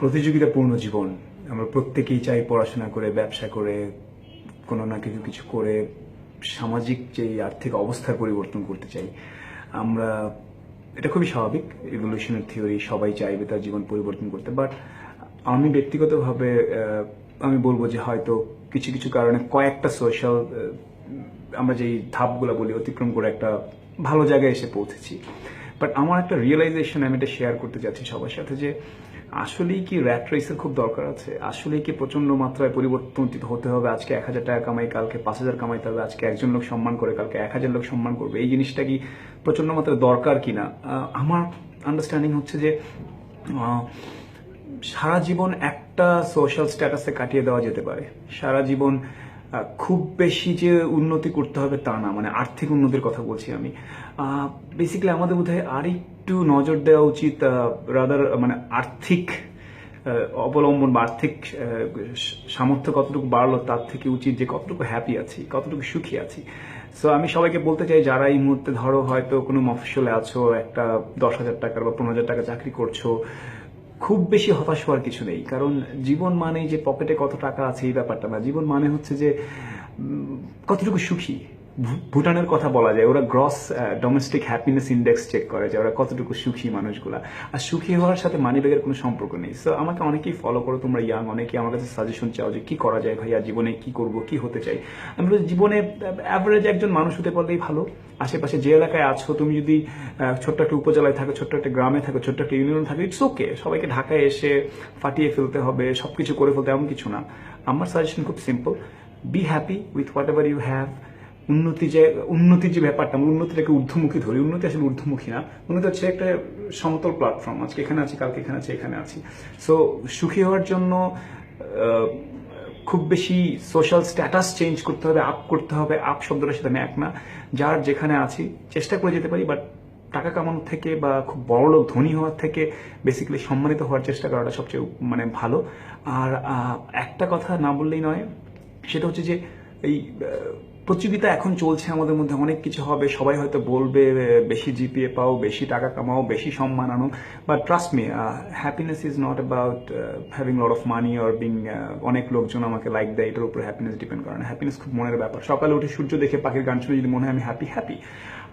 প্রতিযোগিতাপূর্ণ জীবন। আমরা প্রত্যেকেই চাই পড়াশোনা করে, ব্যবসা করে, কোনো না কিছু কিছু করে সামাজিক যে আর্থিক অবস্থার পরিবর্তন করতে চাই। আমরা, এটা খুবই স্বাভাবিক ইভলিউশনের থিওরি সবাই চাইবে তার জীবন পরিবর্তন করতে। বাট আমি ব্যক্তিগতভাবে আমি বলব যে হয়তো কিছু কিছু কারণে কয়েকটা সোশ্যাল আমরা যেই ধাপগুলো বলি, অতিক্রম করে একটা ভালো জায়গায় এসে পৌঁছেছি। বাট আমার একটা রিয়েলাইজেশন আমি এটা শেয়ার করতে যাচ্ছি সবার সাথে যে আসলেই কি র্যাট রেসের খুব দরকার আছে? আসলেই কি প্রচণ্ড মাত্রায় পরিবর্তন হতে হবে? আজকে এক হাজার টাকা কামাই, কালকে পাঁচ হাজার কামাইতে হবে, আজকে একজন লোক সম্মান করে, কালকে এক হাজার লোক সম্মান করবে। এই জিনিসটা কি প্রচণ্ড মাত্রায় দরকার কিনা? আমার আন্ডারস্ট্যান্ডিং হচ্ছে যে সারা জীবন একটা সোশ্যাল স্ট্যাটাসে কাটিয়ে দেওয়া যেতে পারে। সারা জীবন খুব বেশি যে উন্নতি করতে হবে তা না মানে আর্থিক উন্নতির কথা বলছি আমি। বেসিক্যালি আমাদের বোধহয় আর একটু নজর দেওয়া উচিত রাদার মানে আর্থিক অবলম্বন বা আর্থিক সামর্থ্য কতটুকু বাড়লো তার থেকে উচিত যে কতটুকু হ্যাপি আছি, কতটুকু সুখী আছি। সো আমি সবাইকে বলতে চাই, যারা এই মুহূর্তে ধরো হয়তো কোনো মফসলে আছো, একটা দশ হাজার টাকার বা পনেরো হাজার টাকা চাকরি করছ খুব বেশি হতাশ হওয়ার কিছু নেই। কারণ জীবন মানে যে পকেটে কত টাকা আছে এই ব্যাপারটা না। জীবন মানে হচ্ছে যে কতটুকু সুখী। ভুটানের কথা বলা যায় ওরা gross domestic happiness index check করে যে ওরা কতটুকু সুখী মানুষগুলা। আর সুখী হওয়ার সাথে মানি ব্যাগের কোনো সম্পর্ক নেই। সো আমাকে অনেকেই ফলো করো তোমরা ইয়াং অনেকেই আমার কাছে সাজেশন চাও যে কি করা যায় ভাইয়া জীবনে কি করব কি হতে চাই। আমি বলি, জীবনে অ্যাভারেজ একজন মানুষ হতে পারলেই ভালো। আশেপাশে যে এলাকায় আছো তুমি যদি ছোট্ট একটা উপজেলায় থাকো ছোট্ট একটা গ্রামে থাকো ছোট্ট একটা ইউনিয়ন থাকো ইটস ওকে সবাইকে ঢাকায় এসে ফাটিয়ে ফেলতে হবে সবকিছু করে ফেলতে এমন কিছু না। আমার সাজেশন খুব simple be happy with whatever you have উন্নতি যে, উন্নতির যে ব্যাপারটা, আমরা উন্নতিটাকে ঊর্ধ্বমুখী ধরি। উন্নতি আসলে ঊর্ধ্বমুখী না। উন্নতি হচ্ছে একটা সমতল প্ল্যাটফর্ম আজকে এখানে আছি, কালকে এখানে আছি এখানে আছি। সো সুখী হওয়ার জন্য খুব বেশি সোশ্যাল স্ট্যাটাস চেঞ্জ করতে হবে আপ করতে হবে। আপ শব্দটার সাথে আমি এক না। যার যেখানে আছি, চেষ্টা করে যেতে পারি বাট টাকা কামানোর থেকে বা খুব বড় লোক, ধনী হওয়ার থেকে বেসিক্যালি সম্মানিত হওয়ার চেষ্টা করাটা সবচেয়ে মানে ভালো। আর একটা কথা না বললেই নয়, সেটা হচ্ছে যে এই প্রতিযোগিতা এখন চলছে আমাদের মধ্যে, অনেক কিছু হবে। সবাই হয়তো বলবে, বেশি জিপিএ পাও, বেশি টাকা কামাও, বেশি সম্মান আনো but trust me happiness is not about having lot of money or being অনেক লোকজন আমাকে লাইক দেয়, এটার উপরে হ্যাপিনেস ডিপেন্ড করে না। হ্যাপিনেস খুব মনের ব্যাপার। সকালে উঠে সূর্য দেখে পাখির গান শুনে যদি মনে হয় আমি হ্যাপি হ্যাপি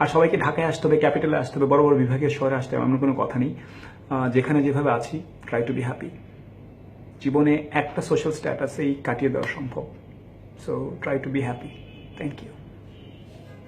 আর সবাইকে ঢাকায় আসতে হবে ক্যাপিটালে আসতে হবে, বড় বড় বিভাগের শহরে আসতে হবে, এমন কোনো কথা নেই। যেখানে যেভাবে আছি ট্রাই টু বি হ্যাপি জীবনে একটা সোশ্যাল স্ট্যাটাসেই কাটিয়ে দেওয়া সম্ভব। So try to be happy thank you